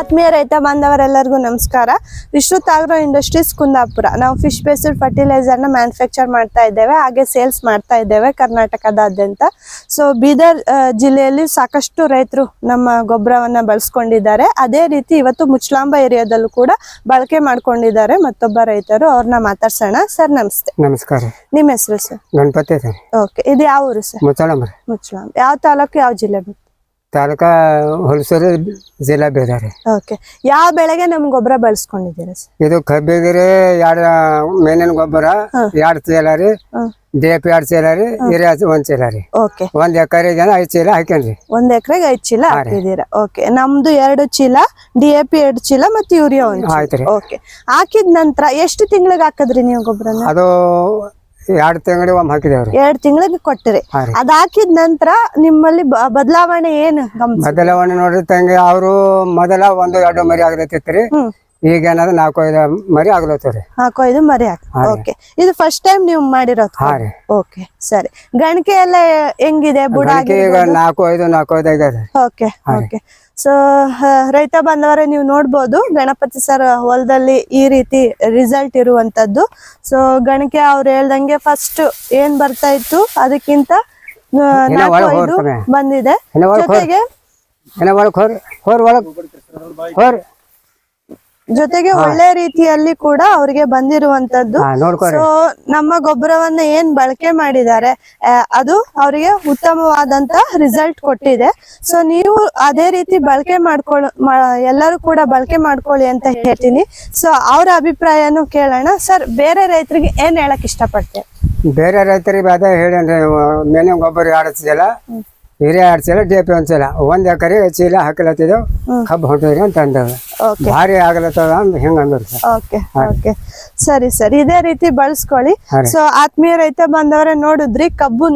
ಆತ್ಮೀಯ ರೈತ ಬಾಂಧವರೆಲ್ಲರಿಗೂ ನಮಸ್ಕಾರ. Vishrut agro industries Kundapura. ನಾವು ಫಿಶ್ ಬೇಸ್ಡ್ ಫರ್ಟಿಲೈಸರ್ನ ಮ್ಯಾನುಫ್ಯಾಕ್ಚರ್ ಮಾಡ್ತಾ ಇದ್ದೇವೆ ಹಾಗೆ ಸೇಲ್ಸ್ ಮಾಡ್ತಾ ಇದ್ದೇವೆ ಕರ್ನಾಟಕದಾದ್ಯಂತ. ಸೊ ಬೀದರ್ ಜಿಲ್ಲೆಯಲ್ಲಿ ಸಾಕಷ್ಟು ರೈತರು ನಮ್ಮ ಗೊಬ್ಬರವನ್ನ ಬಳಸ್ಕೊಂಡಿದ್ದಾರೆ. ಅದೇ ರೀತಿ ಇವತ್ತು ಮುಚ್ಲಾಂಬ ಏರಿಯಾದಲ್ಲೂ ಕೂಡ ಬಳಕೆ ಮಾಡ್ಕೊಂಡಿದ್ದಾರೆ. ಮತ್ತೊಬ್ಬ ರೈತರು ಅವ್ರನ್ನ ಮಾತಾಡ್ಸೋಣ. ಸರ್ ನಮಸ್ತೆ. ನಮಸ್ಕಾರ. ನಿಮ್ಮ ಹೆಸರು ಸರ್? ಗಣಪತಿ ಓಕೆ ಇದು ಯಾವ ಊರು ಸರ್? ಮುಚ್ಲಾಂಬ ಯಾವ ತಾಲೂಕು ಯಾವ ಜಿಲ್ಲೆ ಬರುತ್ತೆ? ತಾಲೂಕಾ ಹೊಲಸೂರು ಜಿಲ್ಲಾ ಬೇದಾರೆ ಓಕೆ. ಯಾವ ಬೆಳೆಗೆ ನಮ್ ಗೊಬ್ಬರ ಬಳಸ್ಕೊಂಡಿದ್ದೀರಾ ಸರ್? ಇದು ಕಬ್ಬಿಗಿರಿ ಎರಡು ಮೇನಿನ ಗೊಬ್ಬರ ಎರಡು ಚೀಲ ರೀ ಎರಡ್ ಡಿ ಎ ಪಿ ಎರಡು ಚೀಲ ರೀ ಹಿರಿಯ ಒಂದ್ ಚೀಲ ರೀ ಓಕೆ. ಒಂದ್ ಎಕರೆಗೆ ಐದು ಚೀಲ ಹಾಕೇನ್ರಿ ಒಂದ್ ಎಕರೆಗೆ ಐದ್ ಚೀಲ ಹಾಕಿದೀರ ಓಕೆ. ನಮ್ದು ಎರಡು ಚೀಲ ಡಿಎಪಿ ಎ ಪಿ ಎರಡು ಚೀಲ ಮತ್ತೆ ಯೂರಿಯಾ ಒಂದ್ ಓಕೆ. ಹಾಕಿದ ನಂತರ ಎಷ್ಟು ತಿಂಗಳಿಗೆ ಹಾಕದ್ರಿ ನೀವು ಗೊಬ್ಬರನ? ಅದು ಎರಡು ತಿಂಗಳಿಗೆ ಒಮ್ಮೆ ಹಾಕಿದೇವ್ರಿ ಎರಡ್ ತಿಂಗಳಿಗೆ ಕೊಟ್ಟಿರಿ. ಹಾ ರೀ. ಅದ್ ಹಾಕಿದ ನಂತರ ನಿಮ್ಮಲ್ಲಿ ಬ- ಬದಲಾವಣೆ ಏನು ಗಮನಿಸಿ ಬದಲಾವಣೆ ನೋಡ್ರಿ ತಂಗಿ ಅವರು ಮೊದಲ ಒಂದು ಎರಡು ಮರಿ ಆಗದತ್ತಿತ್ರಿ ಹ್ಮ್. ಈಗ ಏನದ ನಾಲ್ಕು ಐದು ಮರಿ ಆಗ್ಲತ್ತವ್ರಿ ಹಾಕೋ ಇದು ಮರಿ ಹಾಕಿ ಓಕೆ. ಇದು ಫಸ್ಟ್ ಟೈಮ್ ನೀವು ಮಾಡಿರೋದು ಹಾ ರೀ ಓಕೆ ಸರಿ. ಗಣಕೆ ಎಲ್ಲ ಹೆಂಗಿದೆ? ಬುಡ ಈಗ ನಾಲ್ಕು ಐದು ನಾಲ್ಕು ಐದು ಆಗ್ಯದ ಓಕೆ ಓಕೆ. ಸೊ ರೈತ ಬಂದವರೇ ನೀವು ನೋಡ್ಬೋದು ಗಣಪತಿ ಸರ್ ಹೊಲದಲ್ಲಿ ಈ ರೀತಿ ರಿಸಲ್ಟ್ ಇರುವಂತದ್ದು. ಸೊ ಗಣಕೆ ಅವ್ರು ಹೇಳ್ದಂಗೆ ಫಸ್ಟ್ ಏನ್ ಬರ್ತಾ ಇತ್ತು? ಅದಕ್ಕಿಂತ ನಾಲ್ಕು ಐದು. ಬಂದಿದೆ. ಜೊತೆಗೆ ಹೋರ್ ಹೋರ್. ಜೊತೆಗೆ ಒಳ್ಳೆ ರೀತಿಯಲ್ಲಿ ಕೂಡ ಅವ್ರಿಗೆ ಬಂದಿರುವಂತದ್ದು. ಸೊ ನಮ್ಮ ಗೊಬ್ಬರವನ್ನ ಏನ್ ಬಳಕೆ ಮಾಡಿದ್ದಾರೆ ಅದು ಅವರಿಗೆ ಉತ್ತಮವಾದಂತ ರಿಸಲ್ಟ್ ಕೊಟ್ಟಿದೆ. ಸೊ ನೀವು ಅದೇ ರೀತಿ ಬಳಕೆ ಮಾಡ್ಕೊಳ್ ಎಲ್ಲರೂ ಕೂಡ ಬಳಕೆ ಮಾಡ್ಕೊಳ್ಳಿ ಅಂತ ಹೇಳ್ತೀನಿ. ಸೊ ಅವ್ರ ಅಭಿಪ್ರಾಯನೂ ಕೇಳೋಣ. ಸರ್ ಬೇರೆ ರೈತರಿಗೆ ಏನ್ ಹೇಳಕ್ ಇಷ್ಟಪಡ್ತೇವೆ ಬೇರೆ ರೈತರಿಗೆ ಅದೇ ಹೇಳಿ ಮೇನೆ ಗೊಬ್ಬರ ಆಡಿಸಿದೆಲ್ಲ ಹಿರಿಯ ಆಡಿಸಲ್ಲ ಡಿ ಪಿ ಒಂದ್ಸಲ. ಒಂದ್ ಎಕರೆ ಚೀಲ ಹಾಕಲತ್ತಿದ್ದೆವು ಕಬ್ಬು ಹೊಂಟಿದ್ರಿ ಅಂತ ಅಂದವ ಭಾರಿ ಆಗ್ಲತ್ತದ ಅಂತ ಹೆಂಗ ಅಂದ್ರು ಓಕೆ ಓಕೆ ಸರಿ ಸರಿ. ಇದೇ ರೀತಿ ಬಳಸ್ಕೊಳ್ಳಿ. ಸೊ ಆತ್ಮೀಯ ರೈತ ಬಂದವರೇ ನೋಡಿದ್ರಿ ಕಬ್ಬು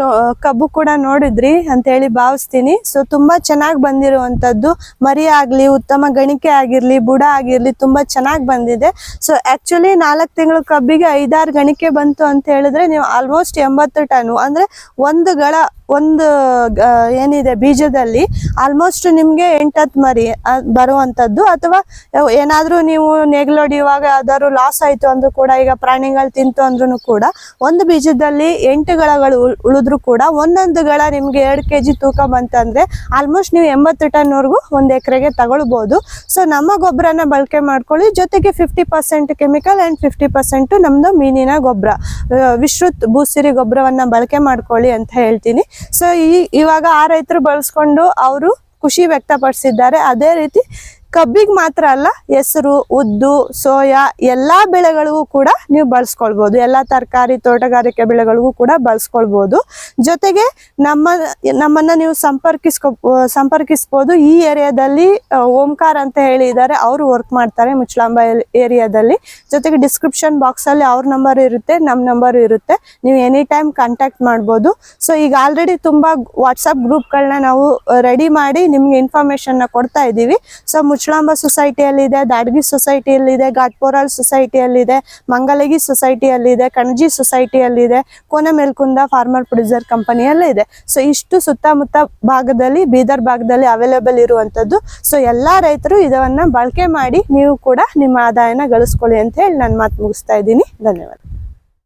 ಕಬ್ಬು ಕೂಡ ನೋಡಿದ್ರಿ ಅಂತ ಹೇಳಿ ಭಾವಿಸ್ತೀನಿ. ಸೊ ತುಂಬಾ ಚೆನ್ನಾಗಿ ಬಂದಿರುವಂತದ್ದು. ಮರಿ ಆಗ್ಲಿ ಉತ್ತಮ ಗಣಿಕೆ ಆಗಿರ್ಲಿ ಬುಡ ಆಗಿರ್ಲಿ ತುಂಬಾ ಚೆನ್ನಾಗಿ ಬಂದಿದೆ. ಸೊ ಆಕ್ಚುಲಿ ನಾಲ್ಕು ತಿಂಗಳ ಕಬ್ಬಿಗೆ ಐದಾರು ಗಣಿಕೆ ಬಂತು ಅಂತ ಹೇಳಿದ್ರೆ ನೀವು ಆಲ್ಮೋಸ್ಟ್ ಎಂಬತ್ತು ಟನ್ ಅಂದ್ರೆ ಒಂದು ಗಳ ಒಂದು ಏನಿದೆ ಬೀಜದಲ್ಲಿ ಆಲ್ಮೋಸ್ಟ್ ನಿಮ್ಗೆ ಎಂಟತ್ತು ಮರಿ ಬರುವಂತದ್ದು. ಅಥವಾ ಏನಾದ್ರೂ ನೀವು ನೇಗ್ಲೊಡಿಯುವಾಗ ಯಾವ್ದಾದ್ರು ಲಾಸ್ ಆಯ್ತು ಅಂದ್ರೂ ಕೂಡ, ಈಗ ಪ್ರಾಣಿಗಳು ತಿಂತು ಅಂದ್ರೂ ಕೂಡ, ಒಂದು ಬೀಜದಲ್ಲಿ ಎಂಟು ಗಳಗಳು ಉಳ್- ಉಳಿದ್ರು ಕೂಡ, ಒಂದೊಂದು ಗಳ ನಿಮ್ಗೆ ಎರಡು ಕೆ ಜಿ ತೂಕ ಬಂತಂದ್ರೆ ಆಲ್ಮೋಸ್ಟ್ ನೀವು ಎಂಬತ್ತು ಟನ್ ವರೆಗೂ ಒಂದು ಎಕರೆಗೆ ತಗೊಳ್ಬೋದು. ಸೊ ನಮ್ಮ ಗೊಬ್ಬರನ ಬಳಕೆ ಮಾಡ್ಕೊಳ್ಳಿ. ಜೊತೆಗೆ fifty percent chemical and fifty percent ನಮ್ದು ಮೀನಿನ ಗೊಬ್ಬರ ವಿಶ್ರುತ್ ಭೂಸಿರಿ ಗೊಬ್ಬರವನ್ನ ಬಳಕೆ ಮಾಡ್ಕೊಳ್ಳಿ ಅಂತ ಹೇಳ್ತೀನಿ. ಸೊ ಈ ಇವಾಗ ಆ ರೈತರು ಬಳಸ್ಕೊಂಡು ಅವರು ಖುಷಿ ವ್ಯಕ್ತಪಡಿಸಿದ್ದಾರೆ. ಅದೇ ರೀತಿ ಕಬ್ಬಿಗೆ ಮಾತ್ರ ಅಲ್ಲ, ಹೆಸರು, ಉದ್ದು, ಸೋಯಾ ಎಲ್ಲಾ ಬೆಳೆಗಳಿಗೂ ಕೂಡ ನೀವು ಬಳಸ್ಕೊಳ್ಬಹುದು ಎಲ್ಲಾ ತರಕಾರಿ, ತೋಟಗಾರಿಕೆ ಬೆಳೆಗಳಿಗೂ ಕೂಡ ಬಳಸ್ಕೊಳ್ಬಹುದು ಜೊತೆಗೆ ನಮ್ಮ, ನಮ್ಮನ್ನ ನೀವು ಸಂಪರ್ಕಿಸ್ಕೊ, ಸಂಪರ್ಕಿಸ್ಬೋದು. ಈ ಏರಿಯಾದಲ್ಲಿ ಓಂಕಾರ್ ಅಂತ ಹೇಳಿ ಇದ್ದಾರೆ ಅವರು ವರ್ಕ್ ಮಾಡ್ತಾರೆ ಮುಚ್ಚಲಾಂಬ ಏರಿಯಾದಲ್ಲಿ. ಜೊತೆಗೆ ಡಿಸ್ಕ್ರಿಪ್ಷನ್ ಬಾಕ್ಸ್ ಅಲ್ಲಿ ಅವ್ರ ನಂಬರ್ ಇರುತ್ತೆ ನಮ್ಮ ನಂಬರ್ ಇರುತ್ತೆ. ನೀವು ಎನಿ ಟೈಮ್ ಕಾಂಟ್ಯಾಕ್ಟ್ ಮಾಡ್ಬೋದು. ಸೊ ಈಗ ಆಲ್ರೆಡಿ ತುಂಬಾ ವಾಟ್ಸಪ್ ಗ್ರೂಪ್ಗಳನ್ನ ನಾವು ರೆಡಿ ಮಾಡಿ ನಿಮ್ಗೆ ಇನ್ಫಾರ್ಮೇಶನ್ ಕೊಡ್ತಾ ಇದ್ದೀವಿ. ಸೊ ಮುಚ್ಚಳಾಂಬ ಸೊಸೈಟಿಯಲ್ಲಿದೆ ದಾಡ್ಗಿ ಸೊಸೈಟಿಯಲ್ಲಿದೆ ಘಾಟ್ಪೋರಾಲ್ ಸೊಸೈಟಿಯಲ್ಲಿದೆ, ಮಂಗಲಗಿ ಸೊಸೈಟಿಯಲ್ಲಿದೆ, ಕಣಜಿ ಸೊಸೈಟಿಯಲ್ಲಿದೆ, ಕೋನೆ ಮೇಲ್ಕುಂದ ಫಾರ್ಮರ್ ಪ್ರೊಡ್ಯೂಸರ್ ಕಂಪನಿಯಲ್ಲೇ ಇದೆ. ಸೊ ಇಷ್ಟು ಸುತ್ತಮುತ್ತ ಭಾಗದಲ್ಲಿ, ಬೀದರ್ ಭಾಗದಲ್ಲಿ ಅವೈಲೇಬಲ್ ಇರುವಂತದ್ದು ಸೊ ಎಲ್ಲಾ ರೈತರು ಇದನ್ನ ಬಳಕೆ ಮಾಡಿ ನೀವು ಕೂಡ ನಿಮ್ಮ ಆದಾಯನ ಗಳಿಸ್ಕೊಳ್ಳಿ ಅಂತ ಹೇಳಿ ನಾನು ಮಾತು ಮುಗಿಸ್ತಾ ಇದ್ದೀನಿ. ಧನ್ಯವಾದ.